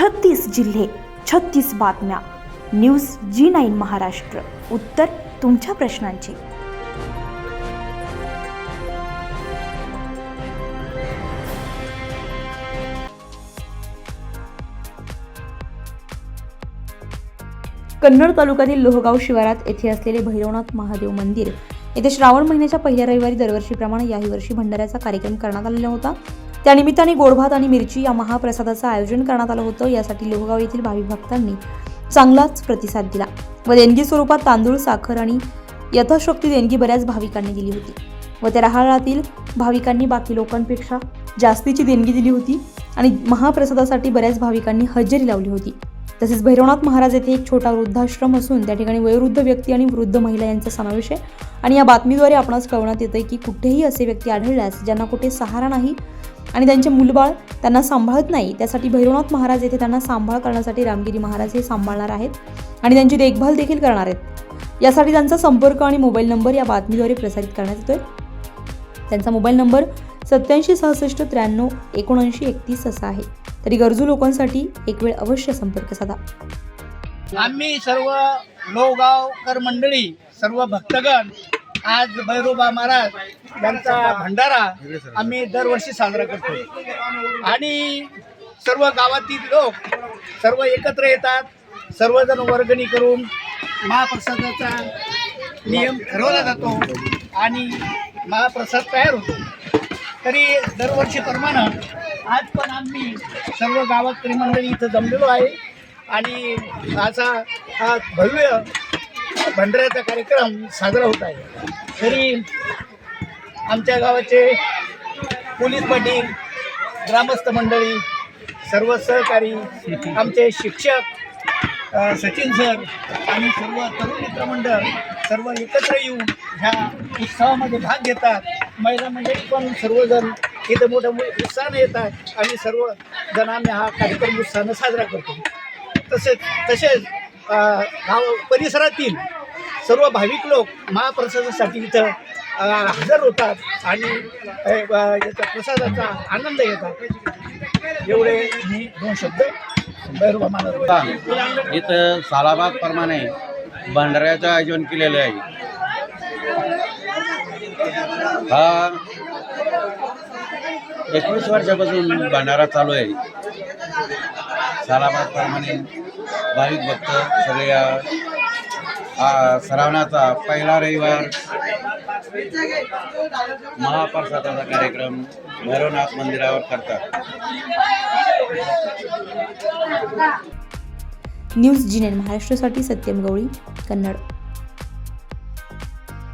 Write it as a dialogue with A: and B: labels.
A: छत्तीस जिल्हे छत्तीस बातम्या. News G nine Maharashtra. उत्तर तुमच्या प्रश्नांची. कन्नड तालुक्यातील लोहगाव शिवारात येथे असलेले भैरवनाथ महादेव मंदिर येथे श्रावण महिन्याच्या पहिल्या रविवारी दरवर्षीप्रमाणे याही वर्षी भंडाऱ्याचा कार्यक्रम करण्यात आलेला होता. त्यानिमित्ताने गोडभात आणि मिरची या महाप्रसादाचं आयोजन करण्यात आलं होतं. यासाठी लोहगाव येथील भावी भक्तांनी चांगलाच प्रतिसाद दिला व देणगी स्वरूपात तांदूळ साखर आणि यथाशक्ती देणगी बऱ्याच भाविकांनी दिली होती. व त्या रहाळातील भाविकांनी बाकी लोकांपेक्षा जास्तीची देणगी दिली होती आणि महाप्रसादासाठी बऱ्याच भाविकांनी हजेरी लावली होती. तसेच भैरवनाथ महाराज येथे एक छोटा वृद्धाश्रम असून त्या ठिकाणी वयोवृद्ध व्यक्ती आणि वृद्ध महिला यांचा समावेश आहे. आणि या बातमीद्वारे आपणास कळवण्यात येतं की कुठेही असे व्यक्ती आढळल्यास ज्यांना कुठे सहारा नाही आणि त्यांचे मुलबाळ त्यांना सांभाळत नाही त्यासाठी भैरवनाथ महाराज येथे त्यांना सांभाळ करण्यासाठी रामगिरी महाराज हे सांभाळणार आहेत आणि त्यांची देखभाल देखील करणार आहेत. यासाठी त्यांचा संपर्क आणि मोबाईल नंबर या बातमीद्वारे प्रसारित करण्यात येतोय. त्यांचा मोबाईल नंबर सत्याऐंशी सहासष्ट त्र्याण्णव एकोणऐंशी एकतीस असा आहे. तरी गरजू लोकांसाठी एक वेळ अवश्य संपर्क साधा.
B: आम्ही सर्व लोगावकर मंडळी सर्व भक्तगण आज भैरोबा महाराज यांचा भंडारा आम्ही दरवर्षी साजरा करतो. आणि सर्व गावातील लोक सर्व एकत्र येतात सर्वजण वर्गणी करून महाप्रसादाचा नियम ठरवला जातो आणि महाप्रसाद तयार होतो. तरी दरवर्षीप्रमाणे आज पण आम्ही सर्व गावात मंडळी इथं जमलेलो आहे. आणि असा हा भव्य भंडाऱ्याचा कार्यक्रम साजरा होत आहे. तरी आमच्या गावाचे पोलीस पाटील ग्रामस्थ मंडळी सर्व सहकारी आमचे शिक्षक सचिन सर आणि सर्व तरुण मित्रमंडळ सर्व एकत्र येऊन ह्या उत्सवामध्ये भाग घेतात. महिला मंडळी पण सर्वजण इथं मोठ्या मो- उत्साहाने येतात आणि सर्व जणांनी हा कार्यक्रम उत्साहानं साजरा करतो. तसेच तसेच गाव परिसरातील सर्व भाविक लोक महाप्रसादासाठी इथं हजर होतात आणि याचा प्रसादाचा आनंद घेतात. एवढे मी दोन शब्द
C: इथं सालाबाद प्रमाणे भंडाऱ्याचं आयोजन केलेलं आहे. हा एकवीस वर्षापासून भंडारा चालू आहे. सालाबाद प्रमाणे भाविक भक्त सगळ्या या- श्रावणाचा पहिला रविवार. महाप्रसादाचा कार्यक्रम भैरवनाथ मंदिरावर करतात.
A: न्यूज जिनेन महाराष्ट्रासाठी सत्यम गवळी कन्नड.